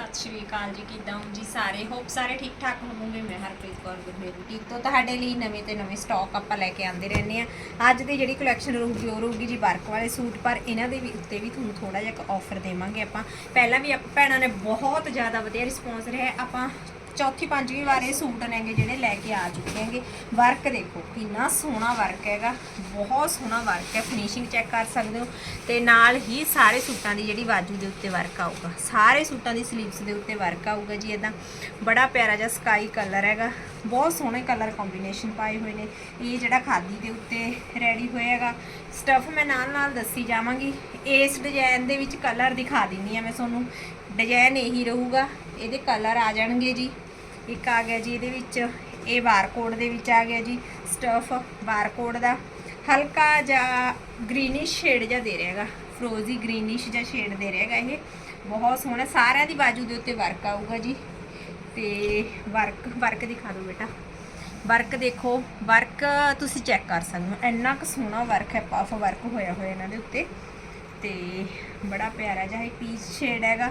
ਸਤਿ ਸ਼੍ਰੀ ਅਕਾਲ ਜੀ, ਕਿਦਾਂ ਹੋ ਜੀ ਸਾਰੇ? ਹੋਪ ਸਾਰੇ ਠੀਕ ਠਾਕ ਹੋਵੋਗੇ। ਮੈਂ ਹਰਪ੍ਰੀਤ ਕੌਰ ਗੁਰਮੇਲ ਬੁਟੀਕ ਤੋਂ ਤੁਹਾਡੇ ਲਈ ਨਵੇਂ ਤੇ ਨਵੇਂ ਸਟਾਕ ਆਪਾਂ ਲੈ ਕੇ ਆਉਂਦੇ ਰਹਿੰਦੇ ਆ ਅੱਜ ਦੀ ਜਿਹੜੀ ਕਲੈਕਸ਼ਨ ਰਹੂਗੀ, ਉਹ ਰਹੂਗੀ ਜੀ ਵਰਕ ਵਾਲੇ ਸੂਟ। ਪਰ ਇਹਨਾਂ ਦੇ ਵੀ ਉੱਤੇ ਵੀ ਤੁਹਾਨੂੰ ਥੋੜਾ ਜਿਹਾ ਇੱਕ ਆਫਰ ਦੇਵਾਂਗੇ ਆਪਾਂ। ਪਹਿਲਾਂ ਵੀ ਆਪਾਂ ਭੈਣਾਂ ਨੇ ਬਹੁਤ ਜ਼ਿਆਦਾ ਵਧੀਆ ਰਿਸਪੌਂਸ ਰਿਹਾ ਆਪਾਂ ਚੌਥੀ, ਪੰਜਵੀਂ ਵਾਰ ਇਹ ਸੂਟ ਨੇਗੇ ਜਿਹੜੇ ਲੈ ਕੇ ਆ ਚੁੱਕੇ ਹੈਗੇ। ਵਰਕ ਦੇਖੋ, ਕਿੰਨਾ ਸੋਹਣਾ ਵਰਕ ਹੈਗਾ। ਬਹੁਤ ਸੋਹਣਾ ਵਰਕ ਹੈ। ਫਿਨਿਸ਼ਿੰਗ ਚੈੱਕ ਕਰ ਸਕਦੇ ਹੋ। ਤੇ ਨਾਲ ਹੀ ਸਾਰੇ ਸੂਟਾਂ ਦੀ ਜਿਹੜੀ ਬਾਜੂ ਦੇ ਉੱਤੇ ਵਰਕ ਆਊਗਾ। ਸਾਰੇ ਸੂਟਾਂ ਦੀ ਸਲੀਵਸ ਦੇ ਉੱਤੇ ਵਰਕ ਆਊਗਾ ਜੀ ਇਦਾਂ ਬੜਾ ਪਿਆਰਾ ਜਿਹਾ ਸਕਾਈ ਕਲਰ ਹੈਗਾ। ਬਹੁਤ ਸੋਹਣੇ ਕਲਰ ਕੰਬੀਨੇਸ਼ਨ ਪਾਏ ਹੋਏ ਨੇ। ਇਹ ਜਿਹੜਾ ਖਾਦੀ ਦੇ ਉੱਤੇ ਰੈਡੀ ਹੋਏਗਾ ਸਟਫ ਮੈਂ ਨਾਲ ਨਾਲ ਦੱਸੀ ਜਾਵਾਂਗੀ। ਇਸ ਡਿਜ਼ਾਈਨ ਦੇ ਵਿੱਚ ਕਲਰ ਦਿਖਾ ਦਿੰਨੀ ਆ ਮੈਂ ਤੁਹਾਨੂੰ। ਡਿਜ਼ਾਈਨ ਇਹੀ ਰਹੂਗਾ। ਇਹਦੇ ਕਲਰ ਆ ਜਾਣਗੇ ਜੀ। ਇੱਕ ਆ ਗਿਆ ਜੀ ਇਹਦੇ ਵਿੱਚ, ਇਹ ਬਾਰਕੋਡ ਦੇ ਵਿੱਚ ਆ ਗਿਆ ਜੀ ਸਟਫ ਬਾਰਕੋਡ ਦਾ। ਹਲਕਾ ਜਿਹਾ ਗ੍ਰੀਨਿਸ਼ ਸ਼ੇਡ ਜਿਹਾ ਦੇ ਰਿਹਾਗਾ ਫਰੋਜ਼ੀ ਗ੍ਰੀਨਿਸ਼ ਜਿਹਾ ਸ਼ੇਡ ਦੇ ਰਿਹਾਗਾ ਇਹ। ਬਹੁਤ ਸੋਹਣਾ, ਸਾਰਿਆਂ ਦੀ ਬਾਜੂ ਦੇ ਉੱਤੇ ਵਰਕ ਆਊਗਾ ਜੀ। ਤੇ ਵਰਕ ਵਰਕ ਦਿਖਾ ਦਿਓ ਬੇਟਾ। ਵਰਕ ਦੇਖੋ ਵਰਕ ਤੁਸੀਂ ਚੈੱਕ ਕਰ ਸਕਦੇ ਹੋ। ਇੰਨਾ ਕੁ ਸੋਹਣਾ ਵਰਕ ਹੈ ਪਫ ਵਰਕ ਹੋਇਆ ਹੋਇਆ ਇਹਨਾਂ ਦੇ ਉੱਤੇ। ਤੇ ਬੜਾ ਪਿਆਰਾ ਜਿਹਾ ਇਹ ਪੀਚ ਸ਼ੇਡ ਹੈਗਾ।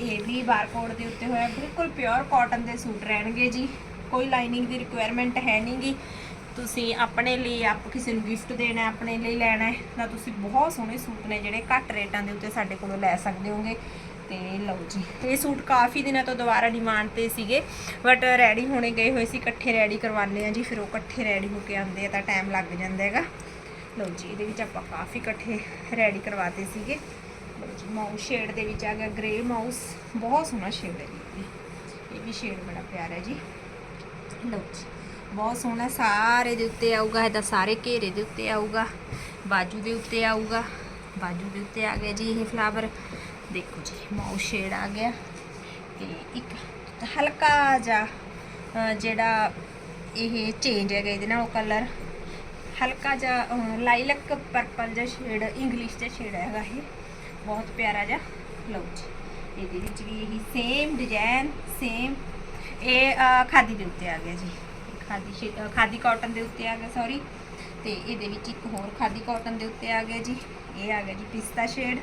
ਇਹ ਵੀ ਬਾਰਕੋਡ ਦੇ ਉੱਤੇ ਹੋਇਆ। ਬਿਲਕੁਲ ਪਿਓਰ ਕਾਟਨ ਦੇ ਸੂਟ ਰਹਿਣਗੇ ਜੀ। ਕੋਈ ਲਾਈਨਿੰਗ ਦੀ ਰਿਕੁਆਇਰਮੈਂਟ ਹੈ ਨਹੀਂਗੀ। ਤੁਸੀਂ ਆਪਣੇ ਲਈ ਆਪ ਕਿਸੇ ਨੂੰ ਗਿਫਟ ਦੇਣਾ, ਆਪਣੇ ਲਈ ਲੈਣਾ ਹੈ, ਤਾਂ ਤੁਸੀਂ ਬਹੁਤ ਸੋਹਣੇ ਸੂਟ ਨੇ ਜਿਹੜੇ ਘੱਟ ਰੇਟਾਂ ਦੇ ਉੱਤੇ ਸਾਡੇ ਕੋਲੋਂ ਲੈ ਸਕਦੇ ਹੋਗੇ। ਤੇ ਲਓ ਜੀ, ਇਹ ਸੂਟ ਕਾਫੀ ਦਿਨਾਂ ਤੋਂ ਦੁਬਾਰਾ ਡਿਮਾਂਡ ਤੇ ਸੀਗੇ ਬਟ ਰੈਡੀ ਹੋਣੇ ਗਏ ਹੋਏ ਸੀ, ਇਕੱਠੇ ਰੈਡੀ ਕਰਵਾਉਂਦੇ ਆ ਜੀ, ਫਿਰ ਉਹ ਇਕੱਠੇ ਰੈਡੀ ਹੋ ਕੇ ਆਉਂਦੇ ਆ ਤਾਂ ਟਾਈਮ ਲੱਗ ਜਾਂਦਾ ਹੈਗਾ। ਲਓ ਜੀ, ਇਹਦੇ ਵਿੱਚ ਆਪਾਂ ਕਾਫੀ ਇਕੱਠੇ ਰੈਡੀ ਕਰਵਾਤੇ ਸੀਗੇ। ਲਓ ਜੀ ਮਾਊਸ ਸ਼ੇਡ ਦੇ ਵਿੱਚ ਆ ਗਿਆ ਗ੍ਰੇ ਮਾਊਸ ਬਹੁਤ ਸੋਹਣਾ ਸ਼ੇਡ ਹੈ ਜੀ ਇਹ। ਵੀ। ਇਹ ਵੀ ਸ਼ੇਡ ਬੜਾ ਪਿਆਰਾ ਹੈ ਜੀ। ਲਓ ਜੀ, ਬਹੁਤ ਸੋਹਣਾ ਸਾਰੇ ਦੇ ਉੱਤੇ ਆਊਗਾ ਇਹਦਾ ਸਾਰੇ ਘੇਰੇ ਦੇ ਉੱਤੇ ਆਊਗਾ, ਬਾਜੂ ਦੇ ਉੱਤੇ ਆਊਗਾ, ਬਾਜੂ ਦੇ ਉੱਤੇ ਆ ਗਿਆ ਜੀ ਇਹ ਫਲਾਵਰ ਦੇਖੋ ਜੀ ਮਾਊਸ ਸ਼ੇਡ ਆ ਗਿਆ ਤੇ ਇੱਕ ਹਲਕਾ ਜਿਹਾ ਜਿਹੜਾ ਇਹ ਚੇਂਜ ਹੈਗਾ ਇਹਦੇ ਨਾਲ ਉਹ ਕਲਰ ਹਲਕਾ ਜਿਹਾ ਲਾਈਲਕ ਪਰਪਲ ਜਿਹਾ ਸ਼ੇਡ ਇੰਗਲਿਸ਼ ਦਾ ਸ਼ੇਡ ਹੈਗਾ ਇਹ। ਬਹੁਤ ਪਿਆਰਾ ਜਿਹਾ ਬਲਾਊਜ ਇਹਦੇ ਵਿੱਚ ਵੀ ਇਹੀ ਸੇਮ ਡਿਜ਼ਾਈਨ ਸੇਮ ਇਹ ਖਾਦੀ ਦੇ ਉੱਤੇ ਆ ਗਿਆ ਜੀ। ਇਹ ਖਾਦੀ ਸ਼ੇ- ਖਾਦੀ ਕਾਟਨ ਦੇ ਉੱਤੇ ਆ ਗਿਆ ਸੌਰੀ ਤੇ ਇਹਦੇ ਵਿੱਚ ਇੱਕ ਹੋਰ ਖਾਦੀ ਕਾਟਨ ਦੇ ਉੱਤੇ ਆ ਗਿਆ ਜੀ। ਇਹ ਆ ਗਿਆ ਜੀ ਪਿਸਤਾ ਸ਼ੇਡ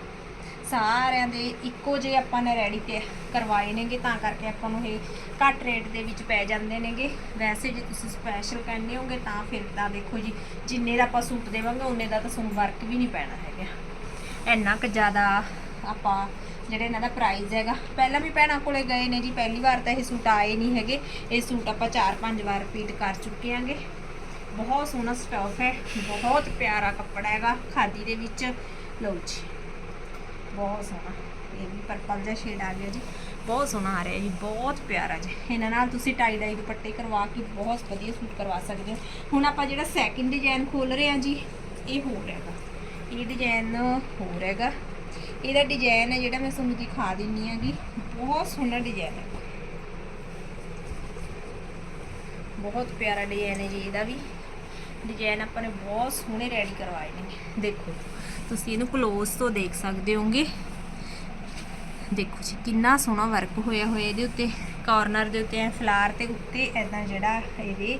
ਸਾਰਿਆਂ ਦੇ ਇੱਕੋ ਜਿਹੇ ਆਪਾਂ ਨੇ ਰੈਡੀ ਕੇ ਕਰਵਾਏ ਨੇਗੇ, ਤਾਂ ਕਰਕੇ ਆਪਾਂ ਨੂੰ ਇਹ ਘੱਟ ਰੇਟ ਦੇ ਵਿੱਚ ਪੈ ਜਾਂਦੇ ਨੇਗੇ। ਵੈਸੇ ਜੇ ਤੁਸੀਂ ਸਪੈਸ਼ਲ ਕਹਿੰਦੇ ਹੋਗੇ, ਤਾਂ ਫਿਰ ਤਾਂ ਦੇਖੋ ਜੀ, ਜਿੰਨੇ ਦਾ ਆਪਾਂ ਸੂਟ ਦੇਵਾਂਗੇ, ਉਹਨੇ ਦਾ ਤਾਂ ਤੁਹਾਨੂੰ ਵਰਕ ਵੀ ਨਹੀਂ ਪੈਣਾ ਹੈਗਾ। ਇੰਨਾ ਕੁ ਜ਼ਿਆਦਾ ਆਪਾਂ ਜਿਹੜੇ ਇਹਨਾਂ ਦਾ ਪ੍ਰਾਈਸ ਹੈਗਾ, ਪਹਿਲਾਂ ਵੀ ਭੈਣਾਂ ਕੋਲੇ ਗਏ ਨੇ ਜੀ, ਪਹਿਲੀ ਵਾਰ ਤਾਂ ਇਹ ਸੂਟ ਆਏ ਨਹੀਂ ਹੈਗੇ। ਇਹ ਸੂਟ ਆਪਾਂ 4-5 ਵਾਰ ਰਿਪੀਟ ਕਰ ਚੁੱਕੇ ਆਂਗੇ। ਬਹੁਤ ਸੋਹਣਾ ਸਟਫ ਹੈ, ਬਹੁਤ ਪਿਆਰਾ ਕੱਪੜਾ ਹੈਗਾ, ਖਾਦੀ ਦੇ ਵਿੱਚ। ਲਓ ਜੀ, ਬਹੁਤ ਸੋਹਣਾ। ਇਹ ਵੀ ਪਰਪਲ ਜਿਹਾ ਸ਼ੇਡ ਆ ਗਿਆ ਜੀ। ਬਹੁਤ ਸੋਹਣਾ ਆ ਰਿਹਾ ਜੀ, ਬਹੁਤ ਪਿਆਰਾ ਜੀ। ਇਹਨਾਂ ਨਾਲ ਤੁਸੀਂ ਟਾਈ ਡਾਈ ਦੁਪੱਟੇ ਕਰਵਾ ਕੇ ਬਹੁਤ ਵਧੀਆ ਸੂਟ ਕਰਵਾ ਸਕਦੇ ਹੋ। ਹੁਣ ਆਪਾਂ ਜਿਹੜਾ ਸੈਕਿੰਡ ਡਿਜ਼ਾਈਨ ਖੋਲ ਰਹੇ ਹਾਂ ਜੀ, ਇਹ ਹੋਰ ਹੈਗਾ। ਇਹ ਡਿਜ਼ਾਈਨ ਹੋਰ ਹੈਗਾ। ਇਹਦਾ ਡਿਜ਼ਾਈਨ ਹੈ ਜਿਹੜਾ ਮੈਂ ਤੁਹਾਨੂੰ ਦਿਖਾ ਦਿੰਨੀ ਹੈਗੀ। ਬਹੁਤ ਸੋਹਣਾ ਡਿਜ਼ਾਈਨ ਹੈ। ਬਹੁਤ ਪਿਆਰਾ ਡਿਜ਼ਾਈਨ ਹੈ ਜੀ ਇਹਦਾ ਵੀ। ਡਿਜ਼ਾਈਨ ਆਪਾਂ ਨੇ ਬਹੁਤ ਸੋਹਣੇ ਰੈਡੀ ਕਰਵਾਏ ਨੇ। ਦੇਖੋ, ਤੁਸੀਂ ਇਹਨੂੰ ਕਲੋਜ਼ ਤੋਂ ਦੇਖ ਸਕਦੇ ਹੋਗੇ ਦੇਖੋ ਜੀ, ਕਿੰਨਾ ਸੋਹਣਾ ਵਰਕ ਹੋਇਆ ਹੋਇਆ ਇਹਦੇ ਉੱਤੇ। ਕਾਰਨਰ ਦੇ ਉੱਤੇ ਫਲਾਰ ਤੇ ਉੱਤੇ ਐਦਾਂ ਜਿਹੜਾ ਇਹਦੇ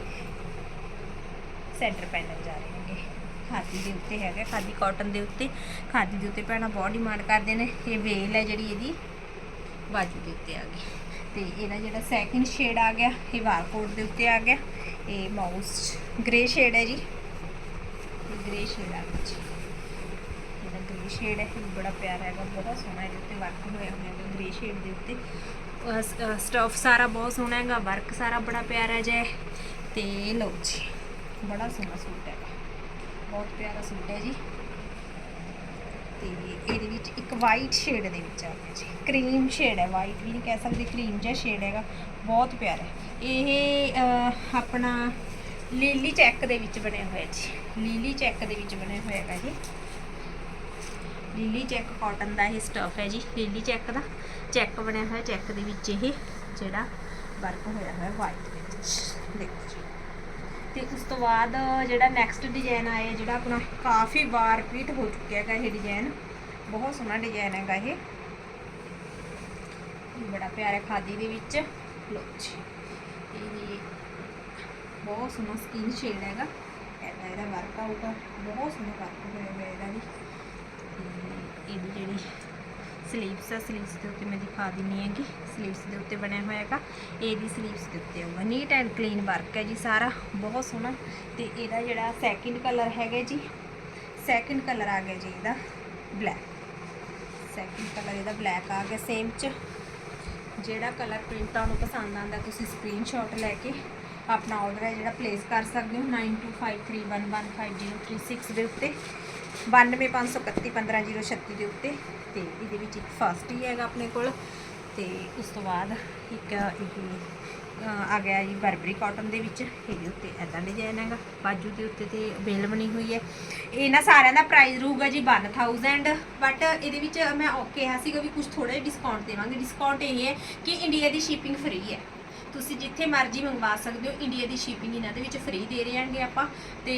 ਸੈਂਟਰ ਪੈਨਲ ਜਾ ਰਿਹਾ ਖਾਦੀ ਦੇ ਉੱਤੇ ਹੈਗਾ, ਖਾਦੀ ਕਾਟਨ ਦੇ ਉੱਤੇ। ਖਾਦੀ ਦੇ ਉੱਤੇ ਭੈਣਾਂ ਬਹੁਤ ਡਿਮਾਂਡ ਕਰਦੇ ਨੇ। ਇਹ ਵੇਲ ਹੈ ਜਿਹੜੀ ਇਹਦੀ, ਬਾਜੂ ਦੇ ਉੱਤੇ ਆ ਗਈ। ਤੇ ਇਹਦਾ ਜਿਹੜਾ ਸੈਕਿੰਡ ਸ਼ੇਡ ਆ ਗਿਆ, ਇਹ ਵਾਰਕੋਟ ਦੇ ਉੱਤੇ ਆ ਗਿਆ। ਇਹ ਮਾਊਸ ਗ੍ਰੇ ਸ਼ੇਡ ਹੈ ਜੀ। ਇਹ ਗ੍ਰੇ ਸ਼ੇਡ ਆ ਗਿਆ ਜੀ। ਇਹਦਾ ਗ੍ਰੇ ਸ਼ੇਡ ਹੈ, ਇਹ ਬੜਾ ਪਿਆਰਾ ਹੈਗਾ, ਬਹੁਤ ਸੋਹਣਾ ਇਹਦੇ ਉੱਤੇ ਵਰਕ ਹੋਇਆ ਹੋਇਆ ਹੈ ਗ੍ਰੇ ਸ਼ੇਡ ਦੇ ਉੱਤੇ। ਸਟਫ ਸਾਰਾ ਬਹੁਤ ਸੋਹਣਾ ਹੈਗਾ ਵਰਕ ਸਾਰਾ ਬੜਾ ਪਿਆਰਾ ਜਿਹਾ ਹੈ। ਤੇ ਲਓ ਜੀ, ਬੜਾ ਸੋਹਣਾ ਸੂਟ ਹੈਗਾ। ਬਹੁਤ ਪਿਆਰਾ ਸੂਟ ਹੈ ਜੀ। ਤੇ ਇਹਦੇ ਵਿੱਚ ਇੱਕ ਵਾਈਟ ਸ਼ੇਡ ਦੇ ਵਿੱਚ ਆ ਗਿਆ ਜੀ। ਕਰੀਮ ਸ਼ੇਡ ਹੈ ਵਾਈਟ ਵੀ ਨਹੀਂ ਕਹਿ ਸਕਦੇ ਕਰੀਮ ਜਿਹਾ ਸ਼ੇਡ ਹੈਗਾ। ਬਹੁਤ ਪਿਆਰਾ ਇਹ ਆਪਣਾ ਲੀਲੀ ਚੈੱਕ ਦੇ ਵਿੱਚ ਬਣਿਆ ਹੋਇਆ ਜੀ। ਲੀਲੀ ਚੈੱਕ ਦੇ ਵਿੱਚ ਬਣਿਆ ਹੋਇਆ ਹੈਗਾ ਜੀ। ਲੀਲੀ ਚੈੱਕ ਕਾਟਨ ਦਾ ਇਹ ਸਟਫ ਹੈ ਜੀ। ਲੀਲੀ ਚੈੱਕ ਦਾ ਚੈੱਕ ਬਣਿਆ ਹੋਇਆ ਚੈੱਕ ਦੇ ਵਿੱਚ ਇਹ ਜਿਹੜਾ ਵਰਕ ਹੋਇਆ ਹੋਇਆ ਵਾਈਟ ਦੇ ਵਿੱਚ। ਦੇਖੋ ਜੀ। ਤੇ ਉਸ ਤੋਂ ਬਾਅਦ ਜਿਹੜਾ ਨੈਕਸਟ ਡਿਜ਼ਾਈਨ ਆਇਆ, ਜਿਹੜਾ ਆਪਣਾ ਕਾਫੀ ਵਾਰ ਰਿਪੀਟ ਹੋ ਚੁੱਕਿਆ ਹੈਗਾ ਇਹ ਡਿਜ਼ਾਈਨ ਬਹੁਤ ਸੋਹਣਾ ਡਿਜ਼ਾਈਨ ਹੈਗਾ ਇਹ। ਇਹ ਬੜਾ ਪਿਆਰਾ ਖਾਦੀ ਦੇ ਵਿੱਚ। ਲੋ ਜੀ। ਇਹ ਬਹੁਤ ਸੋਹਣਾ ਸਕਿਨ ਸ਼ੇਡ ਹੈਗਾ। ਇਹਦਾ ਇਹਦਾ ਵਰਕ ਆਊਗਾ। ਬਹੁਤ ਸੋਹਣਾ ਵਰਕ ਹੋਇਆ ਹੋਇਆ ਇਹਦਾ ਵੀ। ਤੇ ਇਹਦੀ ਜਿਹੜੀ ਸਲੀਵਸ ਆ ਸਲੀਵਸ ਦੇ ਉੱਤੇ ਮੈਂ ਦਿਖਾ ਦਿੰਨੀ ਹੈਗੀ। ਸਲੀਵਸ ਦੇ ਉੱਤੇ ਬਣਿਆ ਹੋਇਆ ਹੈਗਾ। ਇਹ ਇਹਦੀ ਸਲੀਵਸ ਦੇ ਉੱਤੇ ਆਊਗਾ। ਨੀਟ ਐਂਡ ਕਲੀਨ ਵਰਕ ਹੈ ਜੀ ਸਾਰਾ। ਬਹੁਤ ਸੋਹਣਾ। ਤੇ ਇਹਦਾ ਜਿਹੜਾ ਸੈਕਿੰਡ ਕਲਰ ਹੈਗਾ ਜੀ ਸੈਕਿੰਡ ਕਲਰ ਆ ਗਿਆ ਜੀ ਇਹਦਾ ਬਲੈਕ ਸੈਕਿੰਡ ਕਲਰ ਇਹਦਾ ਬਲੈਕ ਆ ਗਿਆ ਸੇਮ ਚ। ਜਿਹੜਾ ਕਲਰ ਪ੍ਰਿੰਟ ਤੁਹਾਨੂੰ ਪਸੰਦ ਆਂਦਾ ਤੁਸੀਂ ਸਕਰੀਨਸ਼ਾਟ ਲੈ ਕੇ ਆਪਣਾ ਆਰਡਰ ਹੈ ਜਿਹੜਾ ਪਲੇਸ ਕਰ ਸਕਦੇ ਹੋ। 9253115036 ਦੇ ਉੱਤੇ। 9253315036 ਦੇ ਉੱਤੇ ਤੇ ਇਹਦੇ ਵਿੱਚ ਇੱਕ ਫਸਟ ਹੀ ਹੈਗਾ ਆਪਣੇ ਕੋਲ ਤੇ ਉਸ ਤੋਂ ਬਾਅਦ ਇੱਕ ਇਹ ਆ ਗਿਆ ਜੀ ਬਰਬਰੀ ਕਾਟਨ ਦੇ ਵਿੱਚ, ਇਹਦੇ ਉੱਤੇ ਐਦਾਂ ਡਿਜ਼ਾਈਨ ਹੈਗਾ। ਬਾਜੂ ਦੇ ਉੱਤੇ ਤੇ ਬੇਲ ਬਣੀ ਹੋਈ ਹੈ। ਇਹਨਾਂ ਸਾਰਿਆਂ ਦਾ ਪ੍ਰਾਈਸ ਰਹੂਗਾ ਜੀ 1000 ਬਟ ਇਹਦੇ ਵਿੱਚ ਮੈਂ ਉਹ ਕਿਹਾ ਸੀਗਾ ਵੀ ਕੁਝ ਥੋੜਾ ਜਿਹਾ ਡਿਸਕਾਊਂਟ ਦੇਵਾਂਗੇ। ਡਿਸਕਾਊਂਟ ਇਹ ਹੈ ਕਿ ਇੰਡੀਆ ਦੀ ਸ਼ਿਪਿੰਗ ਫ੍ਰੀ ਹੈ। ਤੁਸੀਂ ਜਿੱਥੇ ਮਰਜ਼ੀ ਮੰਗਵਾ ਸਕਦੇ ਹੋ ਇੰਡੀਆ ਦੀ ਸ਼ਿਪਿੰਗ ਇਹਨਾਂ ਦੇ ਵਿੱਚ ਫ੍ਰੀ ਦੇ ਰਹੇ ਹਾਂਗੇ ਆਪਾਂ। ਤੇ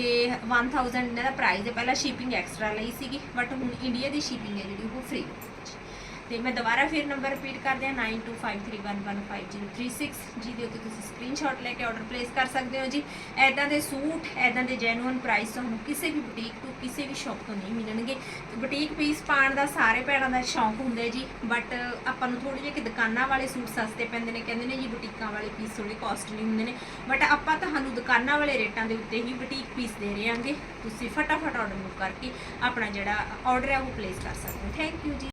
1000 ਇਹਨਾਂ ਦਾ ਪ੍ਰਾਈਸ ਹੈ, ਪਹਿਲਾਂ ਸ਼ਿਪਿੰਗ ਐਕਸਟਰਾ ਲਈ ਸੀਗੀ ਬਟ ਹੁਣ ਇੰਡੀਆ ਦੀ ਸ਼ਿਪਿੰਗ ਹੈ ਜਿਹੜੀ, ਉਹ ਫ੍ਰੀ ਤੇ ਮੈਂ ਦੁਬਾਰਾ ਫਿਰ ਨੰਬਰ ਰਿਪੀਟ ਕਰਦੇ ਹਾਂ 9253115036 ਜਿਹਦੇ ਉੱਤੇ ਤੁਸੀਂ ਸਕਰੀਨਸ਼ਾਟ ਲੈ ਕੇ ਆਰਡਰ ਪਲੇਸ ਕਰ ਸਕਦੇ ਹੋ ਜੀ। ਐਦਾਂ ਦੇ ਸੂਟ ਐਦਾਂ ਦੇ ਜੈਨੂਇਨ ਪ੍ਰਾਈਸ ਤੁਹਾਨੂੰ ਕਿਸੇ ਵੀ ਬੁਟੀਕ ਤੋਂ, ਕਿਸੇ ਵੀ ਸ਼ਾਪ ਤੋਂ ਨਹੀਂ ਮਿਲਣਗੇ। ਬੁਟੀਕ ਪੀਸ ਪਾਉਣ ਦਾ ਸਾਰੇ ਭੈਣਾਂ ਦਾ ਸ਼ੌਂਕ ਹੁੰਦਾ ਜੀ ਬਟ ਆਪਾਂ ਨੂੰ ਥੋੜੀ ਜਿਹੇ ਕਿ ਦੁਕਾਨਾਂ ਵਾਲੇ ਸੂਟ ਸਸਤੇ ਪੈਂਦੇ ਨੇ, ਕਹਿੰਦੇ ਨੇ ਜੀ ਬੁਟੀਕਾਂ ਵਾਲੇ ਪੀਸ ਥੋੜੇ ਕਾਸਟਲੀ ਹੁੰਦੇ ਨੇ। ਬਟ ਆਪਾਂ ਤੁਹਾਨੂੰ ਦੁਕਾਨਾਂ ਵਾਲੇ ਰੇਟਾਂ ਦੇ ਉੱਤੇ ਹੀ ਬੁਟੀਕ ਪੀਸ ਦੇ ਰਹੇ ਹਾਂਗੇ। ਤੁਸੀਂ ਫਟਾਫਟ ਆਰਡਰ ਬੁੱਕ ਕਰਕੇ ਆਪਣਾ ਜਿਹੜਾ ਆਰਡਰ ਹੈ ਉਹ ਪਲੇਸ ਕਰ ਸਕਦੇ ਹੋ। ਥੈਂਕ ਯੂ ਜੀ।